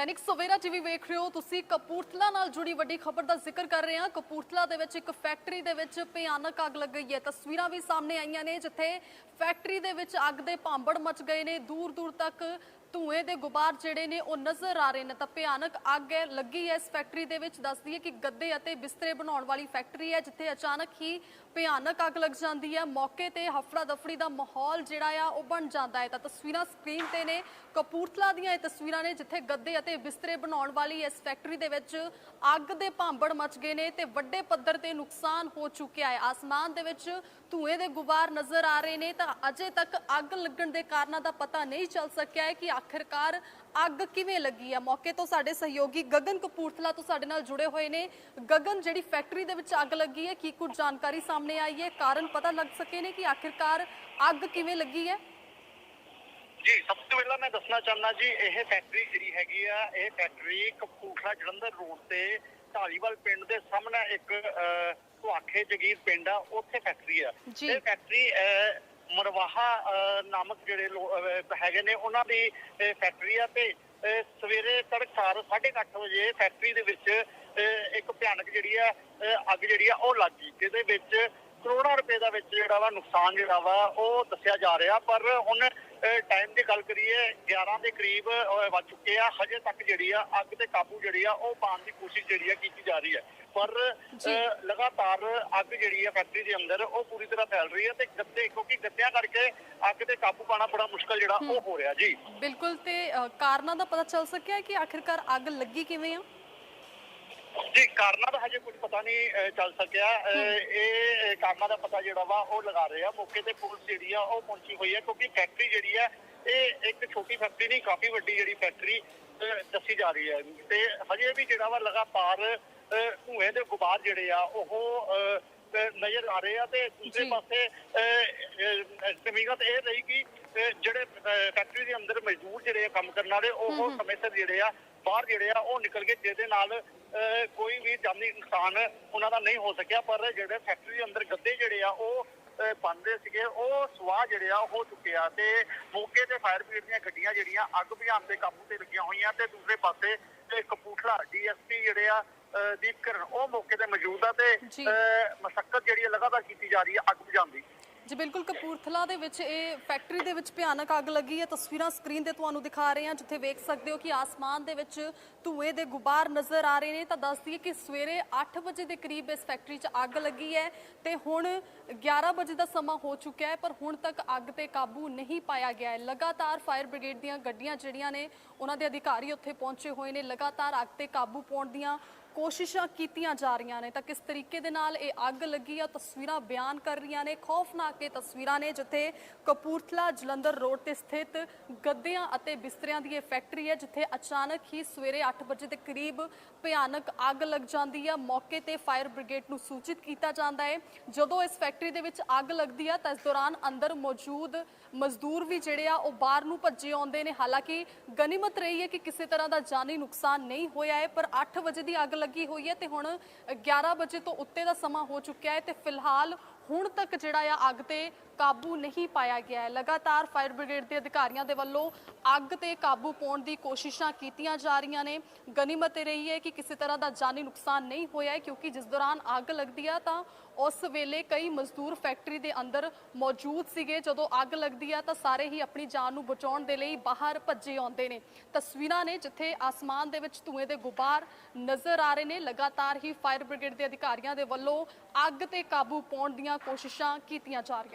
Dainik Savera TV ਵੇਖ ਰਹੇ ਹੋ। ਤੁਸੀਂ ਕਪੂਰਥਲਾ ਨਾਲ ਜੁੜੀ ਵੱਡੀ ਖਬਰ ਦਾ ਜ਼ਿਕਰ ਕਰ ਰਹੇ ਹਾਂ। ਕਪੂਰਥਲਾ ਦੇ ਵਿੱਚ ਇੱਕ ਫੈਕਟਰੀ ਦੇ ਵਿੱਚ ਭਿਆਨਕ ਅੱਗ ਲੱਗ ਗਈ ਹੈ। ਤਸਵੀਰਾਂ ਵੀ ਸਾਹਮਣੇ ਆਈਆਂ ਨੇ, ਜਿੱਥੇ ਫੈਕਟਰੀ ਦੇ ਵਿੱਚ ਅੱਗ ਦੇ ਭਾਂਬੜ ਮਚ ਗਏ ਨੇ। ਦੂਰ ਦੂਰ ਤੱਕ ਧੂਏ ਦੇ ਗੁਬਾਰ ਜਿਹੜੇ ਨੇ ਉਹ ਨਜ਼ਰ ਆ ਰਹੇ ਨੇ ਤਾਂ ਭਿਆਨਕ ਅੱਗ ਲੱਗੀ ਹੈ ਇਸ ਫੈਕਟਰੀ ਦੇ ਵਿੱਚ, ਦੱਸਦੀ ਹੈ ਕਿ ਗੱਦੇ ਅਤੇ ਬਿਸਤਰੇ ਬਣਾਉਣ ਵਾਲੀ ਫੈਕਟਰੀ ਹੈ, ਜਿੱਥੇ ਅਚਾਨਕ ਹੀ ਭਿਆਨਕ ਅੱਗ ਲੱਗ ਜਾਂਦੀ ਹੈ। ਮੌਕੇ ਤੇ ਹਫੜਾ ਦਫੜੀ ਦਾ ਮਾਹੌਲ ਜਿਹੜਾ ਆ, ਉਹ ਬਣ ਜਾਂਦਾ ਹੈ। ਤਾਂ ਤਸਵੀਰਾਂ ਸਕਰੀਨ ਤੇ ਨੇ, ਕਪੂਰਥਲਾ ਦੀਆਂ ਇਹ ਤਸਵੀਰਾਂ ਨੇ, ਜਿੱਥੇ ਗੱਦੇ ਅਤੇ ਬਿਸਤਰੇ ਬਣਾਉਣ ਵਾਲੀ ਇਸ ਫੈਕਟਰੀ ਦੇ ਵਿੱਚ ਅੱਗ ਦੇ ਭਾਂਬੜ ਮਚ ਗਏ ਨੇ ਤੇ ਵੱਡੇ ਪੱਧਰ ਤੇ ਨੁਕਸਾਨ ਹੋ ਚੁੱਕਿਆ ਹੈ। ਆਸਮਾਨ ਦੇ ਵਿੱਚ ਧੂਏ ਦੇ ਗੁਬਾਰ ਨਜ਼ਰ ਆ ਰਹੇ ਨੇ ਤਾਂ ਅਜੇ ਤੱਕ ਅੱਗ ਲੱਗਣ ਦੇ ਕਾਰਨਾਂ ਦਾ ਪਤਾ ਨਹੀਂ ਚੱਲ ਸਕਿਆ ਹੈ ਕਿ ਆਖਿਰਕਾਰ ਅੱਗ ਕਿਵੇਂ ਲੱਗੀ ਹੈ ਮੌਕੇ ਤੋਂ ਸਾਡੇ ਸਹਿਯੋਗੀ ਗਗਨ ਕਪੂਰਥਲਾ ਤੋਂ ਸਾਡੇ ਨਾਲ ਜੁੜੇ ਹੋਏ ਨੇ। ਗਗਨ ਜਿਹੜੀ ਫੈਕਟਰੀ ਦੇ ਵਿੱਚ ਅੱਗ ਲੱਗੀ ਹੈ ਕੀ ਕੁਝ ਜਾਣਕਾਰੀ ਸਾਹਮਣੇ ਆਈ ਹੈ? ਕਾਰਨ ਪਤਾ ਲੱਗ ਸਕੇ ਨੇ ਕਿ ਆਖਿਰਕਾਰ ਅੱਗ ਕਿਵੇਂ ਲੱਗੀ ਹੈ? ਜੀ ਸਭ ਤੋਂ ਪਹਿਲਾਂ ਮੈਂ ਦੱਸਣਾ ਚਾਹੁੰਦਾ ਜੀ ਇਹ ਫੈਕਟਰੀ ਜਿਹੜੀ ਹੈਗੀ ਆ ਇਹ ਫੈਕਟਰੀ ਕਪੂਰਥਲਾ ਜਲੰਧਰ ਰੋਡ ਤੇ ਢਾਲੀਵਾਲ ਪਿੰਡ ਦੇ ਸਾਹਮਣੇ ਇੱਕ ਧੁਆਖੇ ਜਗੀਰ ਪਿੰਡ ਆ ਉੱਥੇ ਫੈਕਟਰੀ ਆ। ਇਹ ਫੈਕਟਰੀ ਮਰਵਾਹਾ ਅਹ, ਨਾਮਕ ਜਿਹੜੇ ਲੋ- ਅਹ, ਹੈਗੇ ਨੇ ਉਹਨਾਂ ਦੀ ਫੈਕਟਰੀ ਆ ਤੇ ਅਹ, ਸਵੇਰੇ ਤੜਕਸਾਰ 8:30 ਵਜੇ ਫੈਕਟਰੀ ਦੇ ਵਿੱਚ ਅਹ, ਇੱਕ ਭਿਆਨਕ ਜਿਹੜੀ ਆ ਅੱਗ ਜਿਹੜੀ ਆ ਉਹ ਲੱਗ ਗਈ। ਜਿਹਦੇ ਵਿੱਚ ਕਰੋੜਾਂ ਰੁਪਏ ਦਾ ਵਿੱਚ ਜਿਹੜਾ ਵਾ ਨੁਕਸਾਨ ਜਿਹੜਾ ਵਾ ਉਹ ਦੱਸਿਆ ਜਾ ਰਿਹਾ। ਪਰ ਹੁਣ ਟਾਈਮ ਦੀ ਗੱਲ ਕਰੀਏ 11 ਦੇ ਕਰੀਬ ਵੱਜ ਚੁੱਕੇ ਆ। ਹਜੇ ਤੱਕ ਜਿਹੜੀ ਆ ਅੱਗ ਤੇ ਕਾਬੂ ਜਿਹੜੀ ਆ ਉਹ ਪਾਉਣ ਦੀ ਕੋਸ਼ਿਸ਼ ਜਿਹੜੀ ਆ ਕੀਤੀ ਜਾ ਰਹੀ ਹੈ। ਪਰ ਲਗਾਤਾਰ ਅੱਗ ਜਿਹੜੀ ਆ ਫੈਕਟਰੀ ਦੇ ਅੰਦਰ ਉਹ ਪੂਰੀ ਤਰ੍ਹਾਂ ਫੈਲ ਰਹੀ ਹੈ ਤੇ ਗੱਦੇ ਕਿਉਂਕਿ ਗੱਦਿਆਂ ਕਰਕੇ ਅੱਗ ਤੇ ਕਾਬੂ ਪਾਉਣਾ ਬੜਾ ਮੁਸ਼ਕਲ ਜਿਹੜਾ ਉਹ ਹੋ। ਰਿਹਾ। ਜੀ। ਬਿਲਕੁਲ ਤੇ ਕਾਰਨਾਂ ਦਾ ਪਤਾ ਚੱਲ ਸਕਿਆ ਕਿ ਆਖਿਰਕਾਰ ਅੱਗ ਲੱਗੀ ਕਿਵੇਂ ਆ? ਜੀ ਕਾਰਨਾਂ ਦਾ ਹਜੇ ਕੁਝ ਪਤਾ ਨਹੀਂ ਚੱਲ ਸਕਿਆ। ਇਹ ਕਾਰਨਾਂ ਦਾ ਪਤਾ ਜਿਹੜਾ ਵਾ ਉਹ ਲਗਾ ਰਹੇ ਆ। ਮੌਕੇ ਤੇ ਪੁਲਿਸ ਜਿਹੜੀ ਆ ਉਹ ਪਹੁੰਚੀ ਹੋਈ ਹੈ ਕਿਉਂਕਿ ਫੈਕਟਰੀ ਜਿਹੜੀ ਆ ਇਹ ਇੱਕ ਛੋਟੀ ਫੈਕਟਰੀ ਨਹੀਂ ਕਾਫੀ ਵੱਡੀ ਜਿਹੜੀ ਫੈਕਟਰੀ ਅਹ, ਦੱਸੀ ਜਾ ਰਹੀ ਹੈ ਤੇ ਹਜੇ ਵੀ ਜਿਹੜਾ ਵਾ ਲਗਾਤਾਰ ਅਹ, ਧੂਏ ਦੇ ਗੁਬਾਰ ਜਿਹੜੇ ਆ ਉਹ ਅਹ, ਨਜ਼ਰ ਆ ਰਹੇ ਆ ਤੇ ਦੂਸਰੇ। ਪਾਸੇ ਜ਼ਮੀਨਤ ਇਹ ਰਹੀ ਕਿ ਜਿਹੜੇ ਫੈਕਟਰੀ ਦੇ ਅੰਦਰ ਮਜ਼ਦੂਰ ਜਿਹੜੇ ਕੰਮ ਕਰਨ ਵਾਲੇ ਉਹ ਸਮੇਂ ਸਿਰ ਜਿਹੜੇ ਆ ਬਾਹਰ ਜਿਹੜੇ ਆ ਉਹ ਨਿਕਲ ਗਏ ਜਿਹਦੇ ਨਾਲ ਕੋਈ ਵੀ ਜਾਨੀ ਨੁਕਸਾਨ ਉਹਨਾਂ ਦਾ ਨਹੀਂ ਹੋ ਸਕਿਆ ਪਰ ਜਿਹੜੇ ਫੈਕਟਰੀ ਦੇ ਅੰਦਰ ਗੱਦੇ ਜਿਹੜੇ ਆ ਉਹ ਬਣਦੇ ਸੀਗੇ ਉਹ ਸਵਾਹ ਜਿਹੜੇ ਆ ਹੋ ਚੁੱਕੇ ਆ ਤੇ ਮੌਕੇ ਤੇ ਫਾਇਰ ਬ੍ਰਿਗੇਡ ਦੀਆਂ ਗੱਡੀਆਂ ਜਿਹੜੀਆਂ ਅੱਗ ਬੁਝਾਉਣ ਦੇ ਕਾਬੂ ਤੇ ਲੱਗੀਆਂ ਹੋਈਆਂ ਤੇ ਦੂਸਰੇ ਪਾਸੇ ਕਪੂਰਥਲਾ ਡੀਐਸਪੀ ਜਿਹੜੇ ਆ ਦੀਪ ਕਰਨ ਉਹ ਮੌਕੇ ਤੇ ਮੌਜੂਦ ਆ ਤੇ ਜੀ। ਮਸਕਤ ਜਿਹੜੀ ਲਗਾਤਾਰ ਕੀਤੀ ਜਾ ਰਹੀ ਹੈ ਅੱਗ ਬੁਝਾਉਣ ਦੀ। ਜੀ ਬਿਲਕੁਲ। ਕਪੂਰਥਲਾ ਦੇ ਵਿੱਚ ਇਹ ਫੈਕਟਰੀ ਦੇ ਵਿੱਚ ਭਿਆਨਕ ਅੱਗ ਲੱਗੀ ਹੈ ਤਸਵੀਰਾਂ ਸਕਰੀਨ ਤੇ ਤੁਹਾਨੂੰ ਦਿਖਾ ਰਹੇ ਹਾਂ ਜਿੱਥੇ ਵੇਖ ਸਕਦੇ ਹੋ ਕਿ ਆਸਮਾਨ ਦੇ ਵਿੱਚ ਧੂਏ ਦੇ ਗੁਬਾਰ ਨਜ਼ਰ ਆ ਰਹੇ ਨੇ। ਤਾਂ ਦੱਸ ਦਈਏ ਕਿ ਸਵੇਰੇ 8 ਵਜੇ ਦੇ ਕਰੀਬ ਇਸ ਫੈਕਟਰੀ 'ਚ ਅੱਗ ਲੱਗੀ ਹੈ ਤੇ ਹੁਣ 11 ਵਜੇ ਦਾ ਸਮਾਂ ਹੋ ਚੁੱਕਿਆ ਹੈ ਪਰ ਹੁਣ ਤੱਕ ਅੱਗ ਤੇ ਕਾਬੂ ਨਹੀਂ ਪਾਇਆ ਗਿਆ ਹੈ। ਲਗਾਤਾਰ ਫਾਇਰ ਬ੍ਰਿਗੇਡ ਦੀਆਂ ਗੱਡੀਆਂ ਜਿਹੜੀਆਂ ਨੇ ਉਹਨਾਂ ਦੇ ਅਧਿਕਾਰੀ ਉੱਥੇ ਪਹੁੰਚੇ ਹੋਏ ਨੇ। ਲਗਾਤਾਰ ਅੱਗ ਤੇ ਕਾਬੂ ਪਾਉਣ ਦੀਆਂ ਕੋਸ਼ਿਸ਼ਾਂ ਕੀਤੀਆਂ ਜਾ ਰਹੀਆਂ ਨੇ, ਤਾਂ ਕਿਸ ਤਰੀਕੇ ਦੇ ਨਾਲ ਇਹ ਅੱਗ ਲੱਗੀ ਆ? ਤਸਵੀਰਾਂ ਬਿਆਨ ਕਰ ਰਹੀਆਂ ਨੇ, ਖੌਫਨਾਕ ਇਹ ਤਸਵੀਰਾਂ ਨੇ ਜਿੱਥੇ ਕਪੂਰਥਲਾ ਜਲੰਧਰ ਰੋਡ ਤੇ ਸਥਿਤ ਗੱਦਿਆਂ ਅਤੇ ਬਿਸਤਰਿਆਂ ਦੀ ਇਹ ਫੈਕਟਰੀ ਹੈ, ਜਿੱਥੇ ਅਚਾਨਕ ਹੀ ਸਵੇਰੇ 8 ਵਜੇ ਦੇ ਕਰੀਬ ਭਿਆਨਕ ਅੱਗ ਲੱਗ ਜਾਂਦੀ ਆ। ਮੌਕੇ ਤੇ ਫਾਇਰ ਬ੍ਰਿਗੇਡ ਨੂੰ ਸੂਚਿਤ ਕੀਤਾ ਜਾਂਦਾ ਹੈ, ਜਦੋਂ ਇਸ ਫੈਕਟਰੀ ਦੇ ਵਿੱਚ ਅੱਗ ਲੱਗਦੀ ਆ, ਤਾਂ ਇਸ ਦੌਰਾਨ ਅੰਦਰ ਮੌਜੂਦ ਮਜ਼ਦੂਰ ਵੀ ਜਿਹੜੇ ਆ, ਉਹ ਬਾਹਰ ਨੂੰ ਭੱਜੇ ਆਉਂਦੇ ਨੇ। ਹਾਲਾਂਕਿ ਗਨੀਮਤ ਰਹੀ ਹੈ ਕਿ ਕਿਸੇ ਤਰ੍ਹਾਂ ਦਾ ਜਾਨੀ ਨੁਕਸਾਨ ਨਹੀਂ ਹੋਇਆ ਹੈ, ਪਰ 8 ਵਜੇ ਦੀ ਅੱਗ ਲੱਗ ਲੱਗੀ ਹੋਈ ਹੈ ਤੇ ਹੁਣ 11 ਵਜੇ ਤੋਂ ਉੱਤੇ ਦਾ ਸਮਾਂ ਹੋ ਚੁੱਕਿਆ ਹੈ ਤੇ ਫਿਲਹਾਲ ਹੁਣ ਤੱਕ ਜਿਹੜਾ ਆ ਅੱਗ ਤੇ ਕਾਬੂ ਨਹੀਂ ਪਾਇਆ ਗਿਆ ਹੈ। ਲਗਾਤਾਰ ਫਾਇਰ ਬ੍ਰਿਗੇਡ ਦੇ ਅਧਿਕਾਰੀਆਂ ਦੇ ਵੱਲੋਂ ਅੱਗ ਤੇ ਕਾਬੂ ਪਾਉਣ ਦੀ ਕੋਸ਼ਿਸ਼ਾਂ ਕੀਤੀਆਂ ਜਾ ਰਹੀਆਂ ਨੇ। ਗਨੀਮਤ ਇਹ ਰਹੀ ਹੈ ਕਿ ਕਿਸੇ ਤਰ੍ਹਾਂ ਦਾ ਜਾਨੀ ਨੁਕਸਾਨ ਨਹੀਂ ਹੋਇਆ ਹੈ, ਕਿਉਂਕਿ ਜਿਸ ਦੌਰਾਨ ਅੱਗ ਲੱਗਦੀ ਆ ਤਾਂ ਉਸ ਵੇਲੇ ਕਈ ਮਜ਼ਦੂਰ ਫੈਕਟਰੀ ਦੇ ਅੰਦਰ ਮੌਜੂਦ ਸੀਗੇ। ਜਦੋਂ ਅੱਗ ਲੱਗਦੀ ਆ ਤਾਂ ਸਾਰੇ ਹੀ ਆਪਣੀ ਜਾਨ ਨੂੰ ਬਚਾਉਣ ਦੇ ਲਈ ਬਾਹਰ ਭੱਜੇ ਆਉਂਦੇ ਨੇ। ਤਸਵੀਰਾਂ ਨੇ ਜਿੱਥੇ ਆਸਮਾਨ ਦੇ ਵਿੱਚ ਧੂਏ ਦੇ ਗੁਬਾਰ ਨਜ਼ਰ ਆ ਰਹੇ ਨੇ। ਲਗਾਤਾਰ ਹੀ ਫਾਇਰ ਬ੍ਰਿਗੇਡ ਦੇ ਅਧਿਕਾਰੀਆਂ ਦੇ ਵੱਲੋਂ ਅੱਗ ਤੇ ਕਾਬੂ ਪਾਉਣ ਦੀਆਂ ਕੋਸ਼ਿਸ਼ਾਂ ਕੀਤੀਆਂ ਜਾ ਰਹੀਆਂ